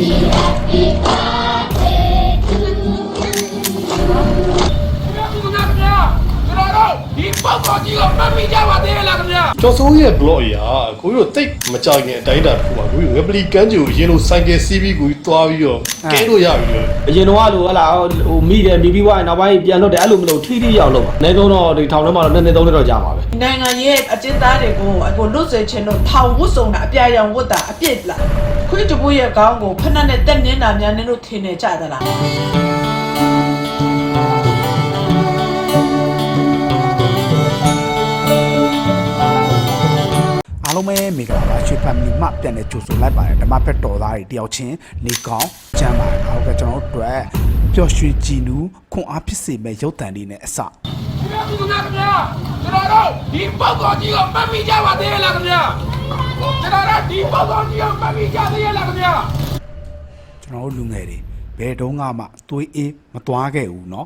ဒီ ပေါက်ပေါ်ကြီးကိုမမိကြပါသေးလားခင်ဗျာကျော်စိုးရဲ့ blog အရာကိုကြီးတို့တိတ်မကြခင်အတိုင်းအတာတစ်ခုမှာကိုကြီးငပလီကန်းဂျူကိုရင်းလို့ဆိုင်ကယ်စီးပြီးကိုကြီးသွားပြီးတော့ကဲလို့ရပြီလေအရင်တော့ကလိုဟလာဟိုမိတယ်မိပြီးွားရင်နောက်ပိုင်းပြန်လွတ်တယ်အဲ့လိုမလို့ထိထိရောက်လို့ပါအနည်းဆုံးတော့ဒီထောင်ထဲမှာတော့နှစ်နှစ်သုံးနှစ်တော့ကြာပါပဲနိုင်ငံရဲ့အကျဉ်းသားတွေကိုအခုလွတ်စေခြင်းတို့ထောင်ဝတ်ဆောင်တာအပြာရောင်ဝတ်တာအပြစ်လားခွေးတပူရဲ့ခေါင်းကိုဖက်နဲ့တက်နေတာများနေလို့ထင်နေကြသလား အားလုံးပဲမင်္ဂလာပါရွှေဖမ်မီမှပြန်တဲ့ကြိုဆိုလိုက်ပါတယ်ဓမ္မဖက်တော်သားတွေတယောက်ချင်းနေကောင်းကျမ်းပါတယ်ဟုတ်ကဲ့ကျွန်တော်တို့အတွက်ပျော်ရွှင်ကြည်နူးခွန်အားဖြစ်စေမဲ့ရုပ်တံလေးနဲ့အစ ခင်ဗျာခင်ဗျာခင်ဗျာကျွန်တော်တို့ဒီပေါက်ပေါ်ကြီးကိုမမိကြပါသေးလားခင်ဗျာကျွန်တော်တို့ဒီပေါက်ပေါ်ကြီးကိုမမိကြသေးလားခင်ဗျာ ကျွန်တော်တို့လူငယ်တွေဘယ်တုန်းကမှသွေးအေးမသွားခဲ့ဘူးเนาะ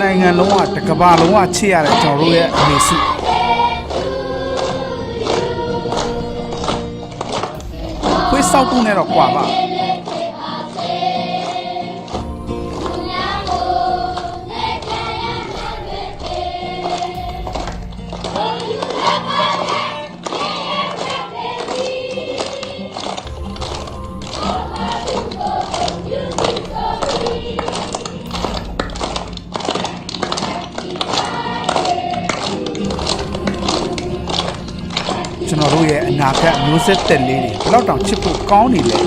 နိုင်ငံလုံးကတကဘာလုံးကချစ်ရတဲ့ကျွန်တော်တို့ရဲ့အမေစု ခွေးစောက်ကူနဲ့တော့ကွာပါ မျိုးဆက်တက်လေးတွေဘယ်တော့တောင်ချစ်ဖို့ကောင်းနေလဲ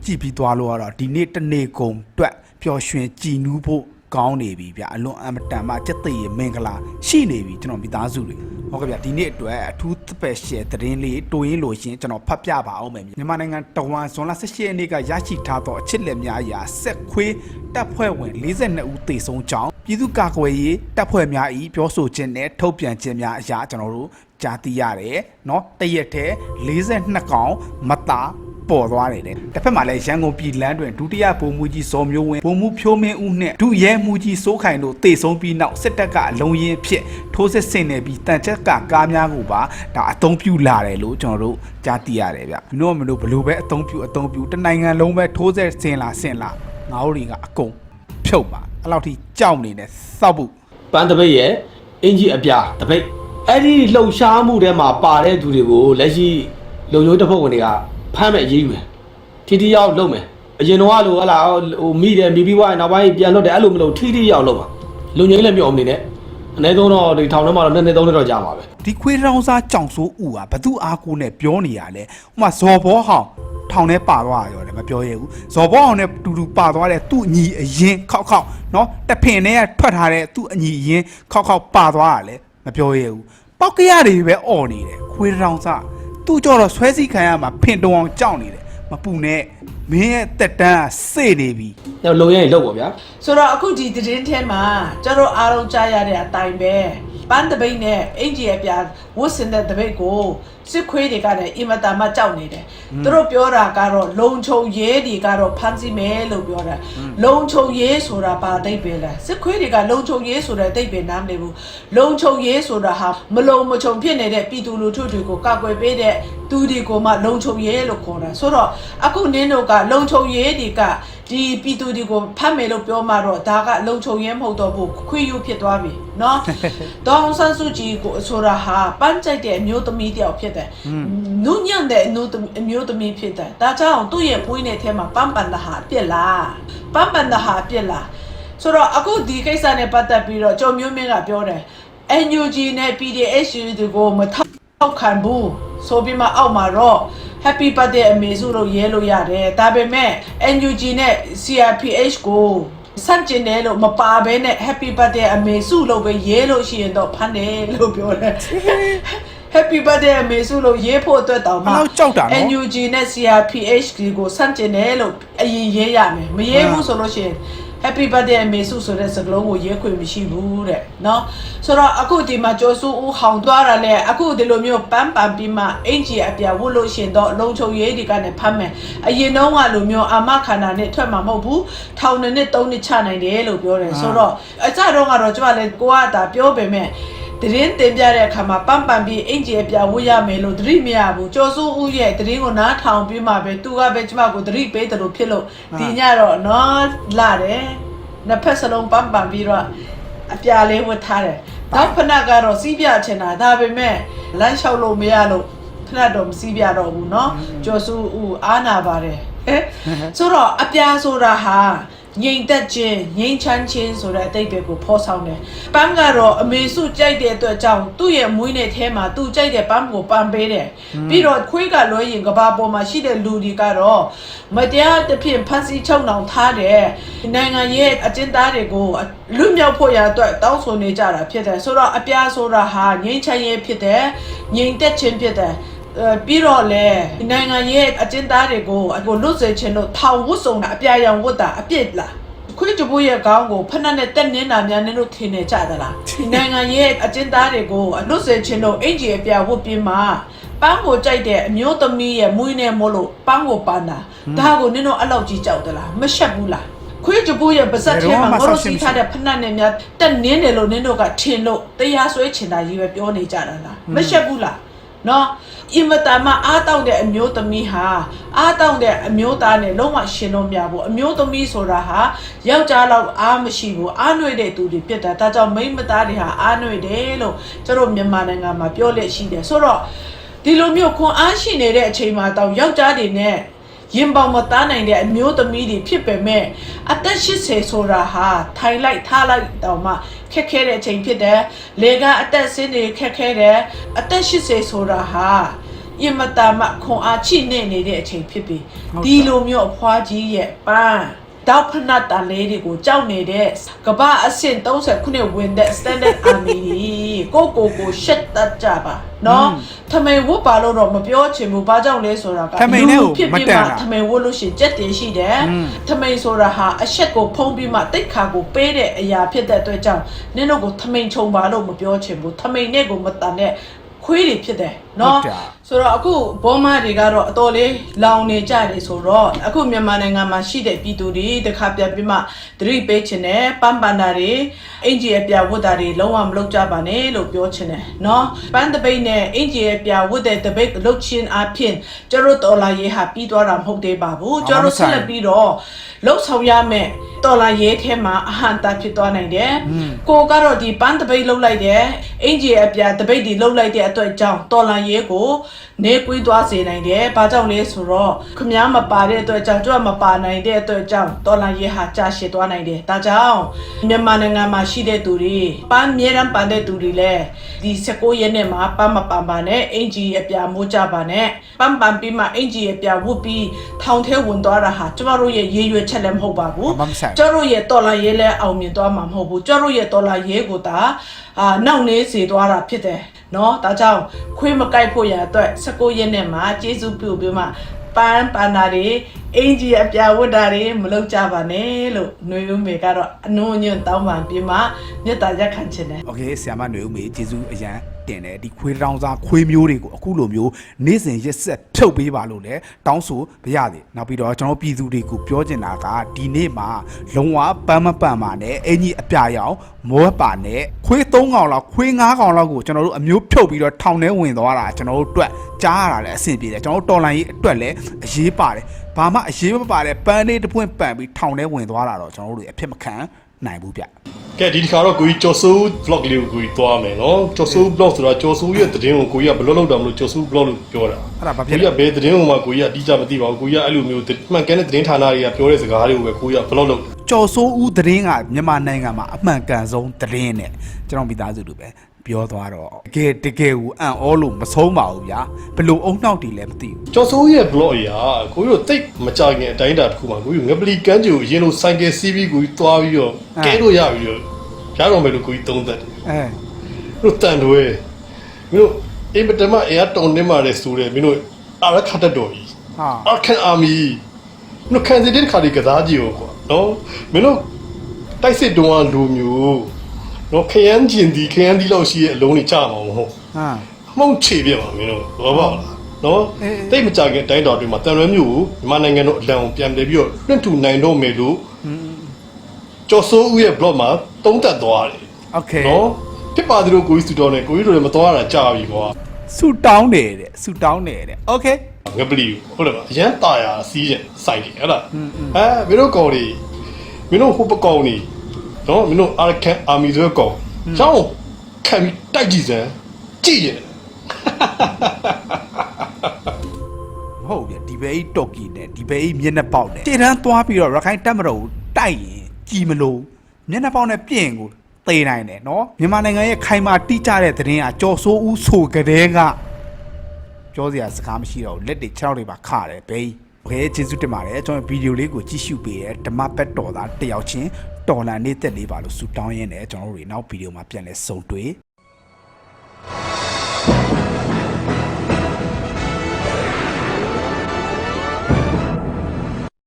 ကိုကြည့်ပြီးသွားလို့ကတော့ဒီနေ့တစ်နေ့ကုန်အတွက်ပျော်ရွှင်ကြည်နူးဖို့ကောင်းနေပြီဗျအလွန်အမတန်မှစက်သိရမင်္ဂလာရှိနေပြီကျွန်တော်မိသားစုတွေဟုတ်ကဲ့ဗျဒီနေ့အတွက်အထူး special သတင်းလေးတိုးရင်းလို့ရှရင်ကျွန်တော်ဖတ်ပြပါအောင်မယ်မြန်မာနိုင်ငံတဝန်ဇွန်လ18ရက်နေ့ကရရှိထားသောအချစ်လက်များအရာဆက်ခွေးတပ်ဖွဲ့ဝင်42ဦးသေဆုံးကြောင်းပြည်သူ့ကာကွယ်ရေးတပ်ဖွဲ့များ၏ပြောဆိုခြင်းနဲ့ထုတ်ပြန်ခြင်းများအရာကျွန်တော်တို့ကြားသိရတယ်เนาะတရက်တည်း42កောင်မတာ ပေါ်သွားတယ်တဲ့တစ်ဖက်မှာလည်းရန်ကုန်ပြည်လမ်းတွင်ဒုတိယဗိုလ်မှူးကြီးစောမျိုးဝင်းဗိုလ်မှူးဖြိုးမင်းဦးနှင့်ဒုရဲမှူးကြီးစိုးခိုင်တို့တေဆုံးပြီးနောက်စစ်တပ်ကအလုံးရင်းဖြစ်ထိုးစစ်ဆင်နေပြီးတန်ချက်ကကားများကိုပါဒါအသုံးပြုလာတယ်လို့ကျွန်တော်တို့ကြားသိရတယ်ဗျမင်းတို့ကမလို့ဘလို့ပဲအသုံးပြုအသုံးပြုတနိုင်ငံလုံးပဲထိုးစစ်ဆင်လာဆင်လာငါတို့တွေကအကုန်ဖြုတ်ပါအဲ့လောက်ထိကြောက်နေတယ်စောက်ဖို့ပန်းတပိတ်ရဲ့အင်ဂျီအပြာတပိတ်အဲ့ဒီလှုပ်ရှားမှုထဲမှာပါတဲ့သူတွေကိုလက်ရှိလုံချိုးတပ်ဖွဲ့ဝင်တွေက ဖမ်းမဲ့ရေးမယ်ထိထိရောက်လုပ်မယ်အရင်တော့ကလိုဟလာဟိုမိတယ်မိပြီးွားရင်နောက်ပိုင်းပြန်လွတ်တယ်အဲ့လိုမလို့ထိထိရောက်လုပ်ပါလုံငိမ့်လည်းမြော်အနေနဲ့အနည်းဆုံးတော့ဒီထောင်ထဲမှာတော့နှစ်နှစ်သုံးနှစ်တော့ကြာပါပဲဒီခွေးတောင်စားကြောင်ဆိုးဥဟာဘသူအားကိုနဲ့ပြောနေရလဲဟိုမှာဇော်ဘောဟောင်းထောင်ထဲပါသွားရောတယ်မပြောရဘူးဇော်ဘောဟောင်းနဲ့တူတူပါသွားတဲ့သူ့အညီအရင်ခောက်ခောက်နော်တဖင်နဲ့ကထွက်ထားတဲ့သူ့အညီအရင်ခောက်ခောက်ပါသွားတာလဲမပြောရဘူးပောက်ကရတွေပဲអော်နေတယ်ခွေးတောင်စား သူ့ကြောတော့ဆွဲစီခံရမှာဖင်တုံအောင်ကြောက်နေတယ်မပူနဲ့မင်းရဲ့တက်တန်းကစေ့နေပြီ။တော့လုံရင်လောက်ပါဗျာ ဆိုတော့အခုဒီသတင်းထဲမှာကျန်တော်အားလုံးကြားရတဲ့အတိုင်းပဲ ပန်းတပိတ်နဲ့အင်ဂျီအပြာဝတ်စင်တဲ့တပိတ်ကိုစစ်ခွေးတွေကလည်းအင်မတန်မှကြောက်နေတယ်သူတို့ပြောတာကတော့လုံချုံရဲတွေကတော့ဖမ်းဆီးမယ်လို့ပြောတာလုံချုံရဲဆိုတာဘာအတိတ်ပဲလဲစစ်ခွေးတွေကလုံချုံရဲဆိုတဲ့အတိတ်ပဲနားမလည်ဘူးလုံချုံရဲဆိုတာဟာမလုံမချုံဖြစ်နေတဲ့ပြည်သူလူထုတွေကိုကာကွယ်ပေးတဲ့ သူတွေကိုမှလုံခြုံရေးလို့ခေါ်တာဆိုတော့အခုနင်းတို့ကလုံခြုံရေးတွေကဒီပြည်သူတွေကိုဖမ်းမယ်လို့ပြောမှတော့ဒါကလုံခြုံရေးမဟုတ်တော့ဘူးခွေးယူဖြစ်သွားပြီเนาะ ဒေါအောင်ဆန်းစုကြည်ကိုဆိုတာဟာပန်းကြိုက်တဲ့အမျိုးသမီးတယောက်ဖြစ်တယ်နုညံ့တဲ့အမျိုးသမီးအမျိုးသမီးဖြစ်တယ်ဒါကြောင့်သူ့ရဲ့ပွေးနေတဲ့မှာပန်းပန်တာဟာအပြစ်လားပန်းပန်တာဟာအပြစ်လားဆိုတော့အခုဒီကိစ္စနဲ့ပတ်သက်ပြီးတော့ကျော်မျိုးမင်းကပြောတယ် NUG နဲ့ PDH တွေကိုမထောက်ခံဘူး ဆိုပြီးမှအောက်မှာတော့ Happy birthday အမေစုလို့ရဲလို့ရတယ်ဒါပေမဲ့ NUG နဲ့ CRPH ကိုစန့်ကျင်တယ်လို့မပါဘဲနဲ့ Happy birthday အမေစုလို့ပဲရဲလို့ရှိရင်တော့ဖမ်းတယ်လို့ပြောတယ် Happy birthday အမေစုလို့ရေးဖို့အတွက်တောင်မှဘယ်လောက်ကြောက်တာနော် NUG နဲ့ CRPH ကိုစန့်ကျင်တယ်လို့အရင်ရေးရမယ်မရေးဘူးဆိုလို့ရှိရင် Happy birthday အမေစုဆိုတဲ့စကားလုံးကိုရေးခွင့်မရှိဘူးတဲ့เนาะဆိုတော့အခုဒီမှာကျော်စုဦးဟောင်သွားတာလဲအခုဒီလိုမျိုးပန်းပန်ပြီးမှအင်ဂျီအပြာဝတ်လို့ရှရင်တော့လုံချုံရေးဒီကနေဖမ်းမယ်အရင်တော့ကလိုမျိုးအာမခန္ဓာနဲ့ထွက်မှာမဟုတ်ဘူးထောင်နှစ်နှစ်သုံးနှစ်ချနိုင်တယ်လို့ပြောတယ်ဆိုတော့အကြတော့ကတော့ကျမလည်းကိုကဒါပြောပေမဲ့ တရင်တင်ပြတဲ့အခါမှာပန့်ပန်ပြီးအင်ဂျီအပြဝတ်ရမယ်လို့သတိမရဘူးကျော်စိုးဦးရဲ့တရင်ကိုနားထောင်ပြီးမှပဲသူကပဲကျမကိုသတိပေးတယ်လို့ဖြစ်လို့ဒီညတော့နော်လာတယ်နှစ်ဖက်စလုံးပန့်ပန်ပြီးတော့အပြလေးဝတ်ထားတယ်နောက်ဖနက်ကတော့စီးပြချင်တာဒါပေမဲ့လမ်းလျှောက်လို့မရလို့ခဏတော့မစီးပြတော့ဘူးเนาะကျော်စိုးဦးအားနာပါတယ်ဟဲ့ဆိုတော့အပြာဆိုတာဟာ ငိမ့်သက်ခြင်းငိမ့်ချမ်းခြင်းဆိုတဲ့အတိတ်ပဲကိုဖော်ဆောင်တယ်။ပန်းကတော့အမေစုကြိုက်တဲ့အတွက်ကြောင့်သူ့ရဲ့မွေးနေ့ထဲမှာသူကြိုက်တဲ့ပန်းကိုပန်းပေးတယ်။ပြီးတော့ခွေးကလွှဲရင်ကဘာပေါ်မှာရှိတဲ့လူတွေကတော့မတရားတစ်ဖြင့်ဖန်ဆီးချုပ်နှောင်ထားတဲ့နိုင်ငံရဲ့အကျဉ်းသားတွေကိုလွတ်မြောက်ဖို့ရအတွက်တောင်းဆိုနေကြတာဖြစ်တယ်။ဆိုတော့အပြားဆိုတာဟာငိမ့်ချမ်းရေးဖြစ်တယ်။ငိမ့်သက်ခြင်းဖြစ်တယ်။အဲ ပြီးတော့လေနိုင်ငံရဲ့အကျဉ်းသားတွေကိုအခုလွတ်စေချင်လို့ထောင်ဝတ်ဆောင်တာအပြာရောင်ဝတ်တာအပြစ်လားခွေးကြပိုးရဲ့ခေါင်းကိုဖက်နဲ့တက်နေတာများနေလို့ထင်နေကြသလားဒီနိုင်ငံရဲ့အကျဉ်းသားတွေကိုလွတ်စေချင်လို့အင်ဂျီအပြာဝတ်ပြီးမှပန်းကိုကြိုက်တဲ့အမျိုးသမီးရဲ့မွေးနေမို့လို့ပန်းကိုပန်းတာဒါကိုနင်တို့အဲ့လောက်ကြီးကြောက်သလားမရှက်ဘူးလားခွေးကြပိုးရဲ့ပါဇက်ထဲမှာငါတို့စီထားတဲ့ဖက်နဲ့များတက်နင်းတယ်လို့နင်တို့ကထင်လို့တရားစွဲချင်တာကြီးပဲပြောနေကြတာလားမရှက်ဘူးလား နော်အင်မတန်မှအားတောင့်တဲ့အမျိုးသမီးဟာအားတောင့်တဲ့အမျိုးသားနဲ့လုံးဝရှင်လို့မရဘူးအမျိုးသမီးဆိုတာဟာယောက်ျားလောက်အားမရှိဘူးအားနှွေတဲ့သူတွေပြတ်တာဒါကြောင့်မိန်းမသားတွေဟာအားနှွေတယ်လို့ကျတို့မြန်မာနိုင်ငံမှာပြောလက်ရှိတယ်ဆိုတော့ဒီလိုမျိုးခွန်အားရှိနေတဲ့အချိန်မှာတောင်ယောက်ျားတွေနဲ့ ရင်ပေါင်မသားနိုင်တဲ့အမျိုးသမီးတွေဖြစ်ပေမဲ့အသက်80ဆိုတာဟာထိုင်လိုက်ထားလိုက်တောင်မှခက်ခဲတဲ့အချိန်ဖြစ်တယ်။လေကအသက်ဆင်းနေခက်ခဲတယ်။အသက်80ဆိုတာဟာအင်မတန်မှခွန်အားချိနေနေတဲ့အချိန်ဖြစ်ပြီ။ဒီလိုမျိုးအဖွားကြီးရဲ့ပန်း တောက်ဖနတ်တန်လေးတွေကိုကြောက်နေတဲ့ကမ္ဘာအဆင့်30ခုနှစ်ဝင်တဲ့ standard army ကိုကိုကိုရှက်တတ်ကြပါနော်ထမိန်ဝတ်ပါလို့တော့မပြောချင်ဘူးဘာကြောင့်လဲဆိုတာကထမိန်နဲ့ကိုလူဖြစ်မပြီးတန်မှတာထမိန်ဝတ်လို့ရှိရင်ကြက်တင်ရှိတယ်อืมထမိန်ဆိုတာဟာအရှက်ကိုဖုံးပြီးမှတိတ်ခါကိုပေးတဲ့အရာဖြစ်တဲ့အတွက်ကြောင့်နင်းတို့ကိုထမိန်ခြုံပါလို့မပြောချင်ဘူးထမိန်နဲ့ကိုမတန်တဲ့ခွေးတွေဖြစ်တယ်နော်ဟုတ်တယ် ဆိုတော့အခုဘောမတွေကတော့အတော်လေးလောင်နေကြတယ်ဆိုတော့အခုမြန်မာနိုင်ငံမှာရှိတဲ့ပြည်သူတွေတခါပြပြီးမှသတိပေးချင်တယ်ပန်းပန်တာတွေအင်ဂျီအပြဝတ်တာတွေလုံးဝမလုပ်ကြပါနဲ့လို့ပြောချင်တယ်နော်ပန်းတပိတ်နဲ့အင်ဂျီအပြဝတ်တဲ့တပိတ်လုတ်ချင်းအဖြစ်ကျတို့တော်လာရေးဟာပြီးသွားတာမဟုတ်သေးပါဘူးကျတို့ဆက်လက်ပြီးတော့လှုပ်ဆောင်ရမယ်တော်လာရေးထဲမှာအဟံတာဖြစ်သွားနိုင်တယ်ကိုကတော့ဒီပန်းတပိတ်လှုပ်လိုက်တယ်အင်ဂျီအပြတပိတ်ဒီလှုပ်လိုက်တဲ့အတွက်ကြောင့်တော်လာရေးကိုနေကွေးသွားစေနိုင်တယ်။ဘာကြောင့်လဲဆိုတော့ခမားမပါတဲ့အတွက်ကြောင့်ကြွမပါနိုင်တဲ့အတွက်ကြောင့်တော်လန်ရေးဟာကြာရှည်သွားနိုင်တယ်။ဒါကြောင့်မြန်မာနိုင်ငံမှာရှိတဲ့သူတွေပန်းမြဲတမ်းပန်တဲ့သူတွေလည်းဒီ16ရက်နဲ့မှာပန်းမပန်ပါနဲ့အင်ဂျီအပြာမိုးကြပါနဲ့ပန်းပန်ပြီးမှအင်ဂျီအပြာဝုတ်ပြီးထောင်ထဲဝင်သွားတာဟာကျမတို့ရဲ့ရေရွယ်ချက်လည်းမဟုတ်ပါဘူးဘာမှမဆိုင်ကျမတို့ရဲ့တော်လန်ရေးလည်းအောင်မြင်သွားမှာမဟုတ်ဘူးကျမတို့ရဲ့တော်လန်ရေးကိုသာအာနောက်နေစေသွားတာဖြစ်တယ် နော်ဒါကြောင့်ခွေးမကိုက်ဖို့ရအတွက်16ရက်နဲ့မှာကျေးဇူးပြုပြီးမှပန်းပန္နာတွေအင်ဂျီအပြာဝတ်တာတွေမလုပ်ကြပါနဲ့လို့ຫນွေဦးမေကတော့အနုံညွန့်တောင်းပန်ပြီးမှမေတ္တာရက်ခံချင်တယ် โอเคဆီယမຫນွေဦးမေကျေးဇူးအရန် တတင်တယ်ဒီခွေးတောင်စားခွေးမျိုးတွေကိုအခုလိုမျိုးနေ့စဉ်ရက်ဆက်ဖြုတ်ပေးပါလို့လဲတောင်းဆိုပြရသည်နောက်ပြီးတော့ကျွန်တော်ပြည်သူတွေကိုပြောချင်တာကဒီနေ့မှာလုံးဝပန်းမပန်ပါနဲ့အင်ကြီးအပြာရောင်မောပါနဲ့ခွေး၃កောင်လောက်ခွေး၅កောင်လောက်ကိုကျွန်တော်တို့အမျိုးဖြုတ်ပြီးတော့ထောင်ထဲဝင်သွားတာကျွန်တော်တို့အတွက်ကြားရတာလည်းအဆင်ပြေတယ်ကျွန်တော်တို့တော်လိုင်းရေးအတွက်လည်းအရေးပါတယ်ဘာမှအရေးမပါတဲ့ပန်းလေးတစ်ပွင့်ပန်ပြီးထောင်ထဲဝင်သွားတာတော့ကျွန်တော်တို့တွေအဖြစ်မခံ နိုင်ဘူးဗျကဲဒီတစ်ခါတော့ကိုကြီးကျော်စိုး vlog လေးကိုကိုကြီးသွားမယ်နော်ကျော်စိုး vlog ဆိုတာကျော်စိုးရဲ့သတင်းကိုကိုကြီးကဘယ်လိုလုပ်တာမလို့ကျော်စိုး vlog လို့ပြောတာအဲ့ဒါဘာဖြစ်ကိုလဲကြီးကဘယ်သတင်းကိုမှကိုကြီးကအတိအကျမသိပါဘူးကိုကြီးကအဲ့လိုမျိုးမှန်ကန်တဲ့သတင်းဌာနတွေကပြောတဲ့စကားတွေကိုပဲကိုကြီးက vlog လုပ်တယ်ကျော်စိုးဦးသတင်းကမြန်မာနိုင်ငံမှာအမှန်ကန်ဆုံးသတင်းနဲ့ကျွန်တော်မိသားစုတို့ပဲ ပြောသွားတော့တကယ်တကယ်ကိုအံ့ဩလို့မဆုံးပါဘူးဗျာဘလို့အုံနောက်တီလည်းမသိဘူးကျော်စိုးရဲ့ blog အရာကိုကြီးတို့တိတ်မကြခင်အတိုင်းအတာတစ်ခုမှာကိုကြီးငပလီကန်းကျူအရင်လိုဆိုင်ကယ်စီးပြီးကိုကြီးသွားပြီးတော့ကဲလို့ရပြီးတော့ရတော့မယ်လို့ကိုကြီးသုံးသက်တယ်အဲတို့တန်တွေမင်းတို့အင်ပတမအရာတောင်းနေမှာလေဆိုတယ်မင်းတို့အရခတ်တော်ကြီးဟာအကန်အာမီမင်းတို့ခံစစ်တဲ့ခါဒီကစားကြည့်ရောကွာနော်မင်းတို့တိုက်စစ်တုံးကလူမျိုး နော်ခရမ်းကျင်ဒီခရမ်းဒီလောက်ရှိရဲ့အလုံးကြီးကြမှာမဟုတ် ဟာ မှုန့်ချေပြပါမင်းတို့ဘောပေါက်လားနော် အေးအေး တိတ်မကြခင်အတိုင်းတော်တွေမှာတန်ရွဲမျိုးကိုမြန်မာနိုင်ငံတို့အလံကိုပြန်တယ်ပြီးတော့လွှင့်ထူနိုင်တော့မယ်လို့ကျော်စိုးဦးရဲ့ blog မှာတုံးသက်သွားတယ် โอเค နော်ဖြစ်ပါသေးလို့ကိုကြီးစူတောင်းနေကိုကြီးတို့လည်းမသွားတာကြာပြီကွာ ဆူတောင်းတယ်တဲ့ဆူတောင်းတယ်တဲ့โอเค ငပလီဟုတ်တယ်မအရန်ตายာစီးရင်စိုက်တယ်ဟဲ့လားဟမ်မင်းတို့ကောင်တွေမင်းတို့ဟိုပကောင်တွေ နော်မင်းတို့အာကန်အာမီဆိုကောကျောင်းခံပြီးတိုက်ကြည့်စမ်းကြည့်ရဲ့မဟုတ်ဗျဒီဘဲအိတော်ကီနဲ့ဒီဘဲအိမျက်နှာပေါက်နဲ့တေတန်းသွားပြီးတော့ရခိုင်တက်မတော်ကိုတိုက်ရင်ကြည်မလို့မျက်နှာပေါက်နဲ့ပြင်ကိုသေနိုင်တယ်နော်မြန်မာနိုင်ငံရဲ့ခိုင်မာတိကျတဲ့သတင်းကကြော်ဆိုးဦးဆိုကတဲ့ကပြောစရာစကားမရှိတော့လက်တွေခြေထောက်တွေပါခတယ်ဘဲဘဲကျေးဇူးတင်ပါတယ်ကျွန်တော်ဗီဒီယိုလေးကိုကြည့်ရှုပေးတဲ့ဓမ္မပတ်တော်သားတယောက်ချင်း တော်လန်နေတက်လေးပါလို့ဆူတောင်းရင်းနဲ့ကျွန်တော်တို့တွေနောက်ဗီဒီယိုမှာပြန်လဲဆုံတွေ့